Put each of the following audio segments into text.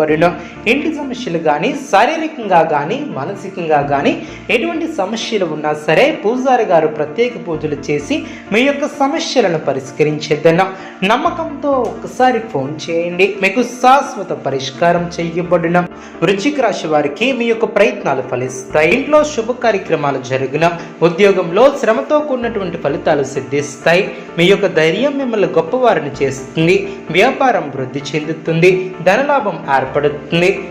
బరిలో ఇంటి సమస్యలు కానీ శారీరకంగా కానీ మానసికంగా కానీ ఎటువంటి సమస్యలు ఉన్నా సరే పూజారి గారు ప్రత్యేక పూజలు చేసి మీ యొక్క సమస్యలను పరిష్కరించేద్దన్న నమ్మకంతో ఒకసారి ఫోన్ చేయండి. మీకు శాశ్వత పరిష్కారం చేయబడిన. వృశ్చిక రాశి వారికి మీ యొక్క ప్రయత్నాలు ఫలిస్తాయి. ఇంట్లో శుభ కార్యక్రమాలు జరిగిన. ఉద్యోగంలో శ్రమతో కూడినటువంటి ఫలితాలు సిద్ధిస్తాయి. మీ యొక్క ధైర్యం మిమ్మల్ని గొప్పవారిని చేస్తుంది. వ్యాపారం వృద్ధి చెందుతుంది. ధనలాభం ఏర్పడుతుంది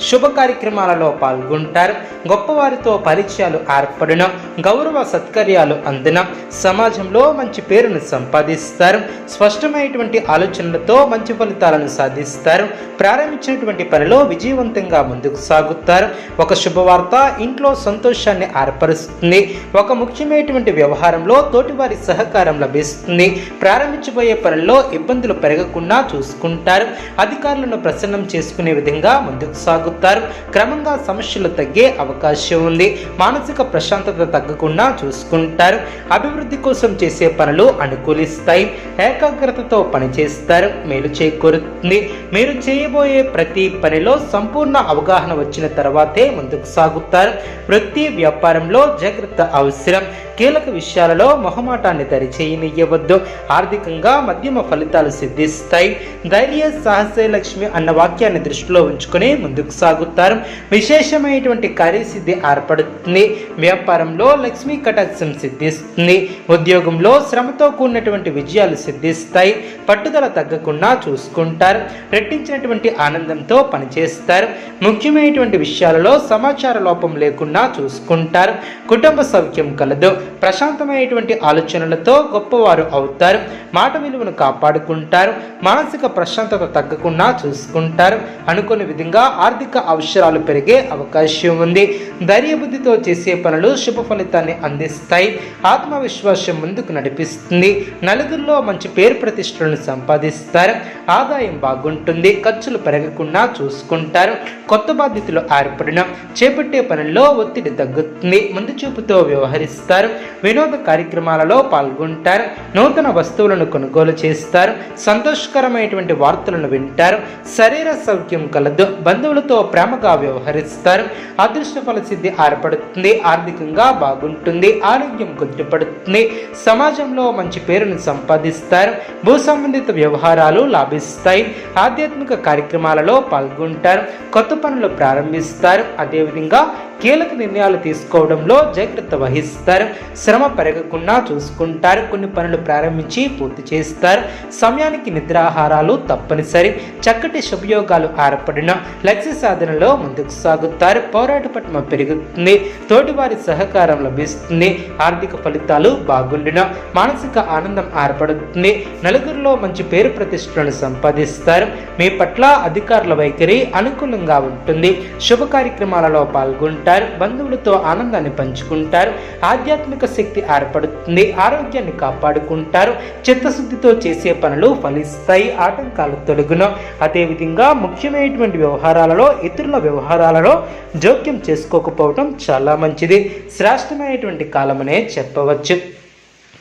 శుభ కార్యక్రమాలలో పాల్గొంటారు. గొప్పవారితో పరిచయాలు ఏర్పడిన. గౌరవ సత్కర్యాలు అందిన. సమాజంలో మంచి పేరును సంపాదిస్తారు. స్పష్టమైనటువంటి ఆలోచనలతో మంచి ఫలితాలను సాధిస్తారు. ప్రారంభించినటువంటి పనిలో విజయవంతంగా ముందుకు సాగుతారు. ఒక శుభవార్త ఇంట్లో సంతోషాన్ని ఏర్పరుస్తుంది. ఒక ముఖ్యమైనటువంటి వ్యవహారంలో తోటివారి సహకారం లభిస్తుంది. ప్రారంభించబోయే పనుల్లో ఇబ్బందులు పెరగకుండా చూసుకుంటారు. అధికారులను ప్రసన్నం చేసుకునే విధంగా ముందుకు సాగుతారు. క్రమంగా సమస్యలు తగ్గే అవకాశం ఉంది. మానసిక ప్రశాంతత తగ్గకుండా చూసుకుంటారు. అభివృద్ధి కోసం చేసే పనులు అనుకూలిస్తాయి. ఏకాగ్రతతో పనిచేస్తారు. మేలు చేకూరుతుంది. మీరు చేయబోయే ప్రతి పనిలో సంపూర్ణ అవగాహన వచ్చిన తర్వాతే ముందుకు సాగుతారు. వృత్తి వ్యాపారంలో జాగ్రత్త అవసరం. కీలక విషయాలలో మొహమాటాన్ని దరిచేయనియ్యవద్దు. ఆర్థికంగా మధ్యమ ఫలితాలు సిద్ధిస్తాయి. ధైర్య సాహసే లక్ష్మి అన్న వాక్యాన్ని దృష్టిలో ఉంచుకొని ముందుకు సాగుతారు. విశేషమైనటువంటి కార్యసిద్ధి ఏర్పడుతుంది. వ్యాపారంలో లక్ష్మీ కటాక్షం సిద్ధిస్తుంది. ఉద్యోగంలో శ్రమతో కూడినటువంటి విజయాలు సిద్ధిస్తాయి. పట్టుదల తగ్గకుండా చూసుకుంటారు. రెట్టించినటువంటి ఆనందంతో పనిచేస్తారు. ముఖ్యమైనటువంటి విషయాలలో సమాచార లోపం లేకుండా చూసుకుంటారు. కుటుంబ సౌఖ్యం కలదు. ప్రశాంతమైనటువంటి ఆలోచనలతో గొప్పవారు అవుతారు. మాట విలువను కాపాడుకుంటారు. మానసిక ప్రశాంతత తగ్గకుండా చూసుకుంటారు. అనుకునే విధంగా ఆర్థిక అవసరాలు పెరిగే అవకాశం ఉంది. ధైర్యబుద్ధితో చేసే పనులు శుభ ఫలితాన్ని అందిస్తాయి. ఆత్మవిశ్వాసం ముందుకు నడిపిస్తుంది. నలుగురిలో మంచి పేరు ప్రతిష్టలను సంపాదిస్తారు. ఆదాయం బాగుంటుంది. ఖర్చులు పెరగకుండా చూసుకుంటారు. కొత్త బాధ్యతలు ఏర్పడిన చేపట్టే పనుల్లో ఒత్తిడి తగ్గుతుంది. ముందు చూపుతో వ్యవహరిస్తారు. వినోద కార్యక్రమాలలో పాల్గొంటారు. నూతన వస్తువులను కొనుగోలు చేస్తారు. సంతోషకరమైనటువంటి వార్తలను వింటారు. శరీర సౌఖ్యం కలదు బంధువులతో ప్రేమగా వ్యవహరిస్తారు. అదృష్ట ఫలసిద్ధి ఏర్పడుతుంది ఆర్థికంగా బాగుంటుంది ఆరోగ్యం గుర్తుపడుతుంది సమాజంలో మంచి పేరును సంపాదిస్తారు భూ సంబంధిత వ్యవహారాలు లాభిస్తాయి ఆధ్యాత్మిక కార్యక్రమాలలో పాల్గొంటారు కొత్త పనులు ప్రారంభిస్తారు అదేవిధంగా కీలక నిర్ణయాలు తీసుకోవడంలో జాగ్రత్త వహిస్తారు శ్రమ పెరగకుండా చూసుకుంటారు కొన్ని పనులు ప్రారంభించి పూర్తి చేస్తారు సమయానికి నిద్రాహారాలు తప్పనిసరి చక్కటి శుభయోగాలు ఏర్పడిన లక్ష్య సాధనలో ముందుకు సాగుతారు. పోరాట పట్మ పెరుగుతుంది. తోటివారి సహకారం లభిస్తుంది. ఆర్థిక ఫలితాలు బాగుండిన మానసిక ఆనందం ఏర్పడుతుంది. నలుగురిలో మంచి పేరు ప్రతిష్టలను సంపాదిస్తారు. మీ పట్ల అధికారుల వైఖరి అనుకూలంగా ఉంటుంది. శుభ కార్యక్రమాలలో పాల్గొంటారు. బంధువులతో ఆనందాన్ని పంచుకుంటారు. ఆధ్యాత్మిక శక్తి ఏర్పడుతుంది. ఆరోగ్యాన్ని కాపాడుకుంటారు. చిత్తశుద్ధితో చేసే పనులు ఫలిస్తాయి. ఆటంకాలు తొలగును. అదేవిధంగా ముఖ్యమైనటువంటి వ్యవహారాలలో ఇతరుల వ్యవహారాలలో జోక్యం చేసుకోకపోవటం చాలా మంచిది. శ్రేష్టమైనటువంటి కాలమనే చెప్పవచ్చు.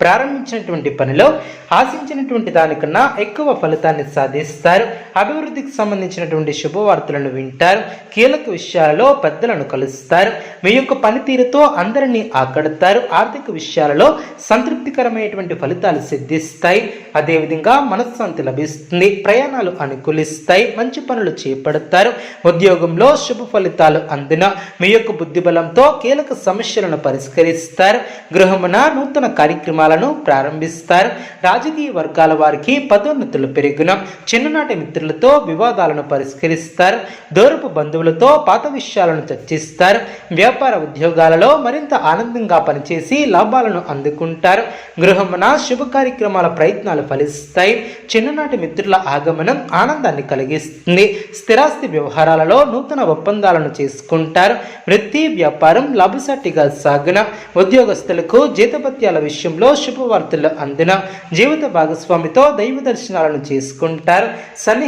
ప్రారంభించినటువంటి పనిలో ఆశించినటువంటి దానికన్నా ఎక్కువ ఫలితాన్ని సాధిస్తారు. అభివృద్ధికి సంబంధించినటువంటి శుభవార్తలను వింటారు. కీలక విషయాలలో పెద్దలను కలుస్తారు. మీ యొక్క పనితీరుతో అందరినీ ఆకడతారు. ఆర్థిక విషయాలలో సంతృప్తికరమైనటువంటి ఫలితాలు సిద్ధిస్తాయి. అదేవిధంగా మనశ్శాంతి లభిస్తుంది. ప్రయాణాలు అనుకూలిస్తాయి. మంచి పనులు చేపడతారు. ఉద్యోగంలో శుభ ఫలితాలు అందిన మీ యొక్క బుద్ధిబలంతో కీలక సమస్యలను పరిష్కరిస్తారు. గృహమున నూతన కార్యక్రమాలను ప్రారంభిస్తారు. రాజకీయ వర్గాల వారికి పదోన్నతులు పెరిగిన చిన్ననాటి మిత్రులు మిత్రులతో వివాదాలను పరిష్కరిస్తారు దూరపు బంధువులతో పాత విషయాలను చర్చిస్తారు వ్యాపార ఉద్యోగాలలో మరింత ఆనందంగా పనిచేసి లాభాలను అందుకుంటారు. గృహమున శుభ కార్యక్రమాల ప్రయత్నాలు ఫలిస్తాయి. చిన్ననాటి మిత్రుల ఆగమనం ఆనందాన్ని కలిగిస్తుంది. స్థిరాస్తి వ్యవహారాలలో నూతన ఒప్పందాలను చేసుకుంటారు. వృత్తి వ్యాపారం లాభసాటిగా సాగున ఉద్యోగస్తులకు జీతభత్యాల విషయంలో శుభవార్తలు అందిన జీవిత భాగస్వామితో దైవ దర్శనాలను చేసుకుంటారు.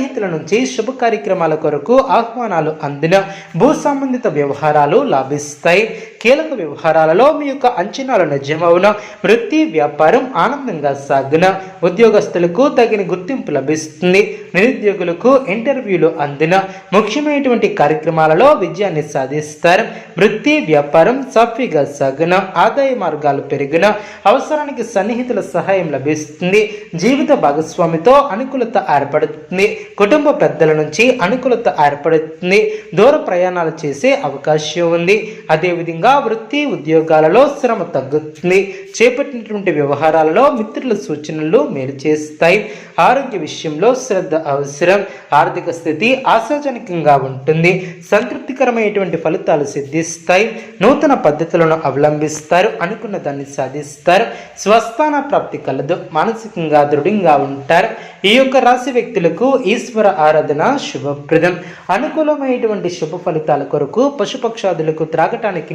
రైతుల నుంచి శుభ కార్యక్రమాల కొరకు ఆహ్వానాలు అందిన భూ సంబంధిత వ్యవహారాలు లాభిస్తాయి. కీలక వ్యవహారాలలో మీ యొక్క అంచనాలు నిజమవున. వృత్తి వ్యాపారం ఆనందంగా సాగున. ఉద్యోగస్తులకు తగిన గుర్తింపు లభిస్తుంది. నిరుద్యోగులకు ఇంటర్వ్యూలు అందిన. ముఖ్యమైనటువంటి కార్యక్రమాలలో విజయాన్ని సాధిస్తారు. వృత్తి వ్యాపారం సాఫీగా సాగున. ఆదాయ మార్గాలు పెరిగిన. అవసరానికి సన్నిహితుల సహాయం లభిస్తుంది. జీవిత భాగస్వామితో అనుకూలత ఏర్పడుతుంది. కుటుంబ పెద్దల నుంచి అనుకూలత ఏర్పడుతుంది. దూర ప్రయాణాలు చేసే అవకాశం ఉంది. అదేవిధంగా వృత్తి ఉద్యోగాలలో శ్రమ తగ్గుతుంది. చేపట్టినటువంటి వ్యవహారాలలో మిత్రుల సూచనలు మేలు చేస్తాయి. ఆరోగ్య విషయంలో శ్రద్ధ అవసరం. ఆర్థిక స్థితి ఆశాజనకంగా ఉంటుంది. సంతృప్తికరమైనటువంటి ఫలితాలు సిద్ధిస్తాయి. నూతన పద్ధతులను అవలంబిస్తారు. అనుకున్న దాన్ని సాధిస్తారు. స్వస్థాన ప్రాప్తి కలదు. మానసికంగా దృఢంగా ఉంటారు. ఈ యొక్క రాశి వ్యక్తులకు ఈశ్వర ఆరాధన శుభప్రదం. అనుకూలమైనటువంటి శుభ ఫలితాల కొరకు పశుపక్షాదులకు త్రాగటానికి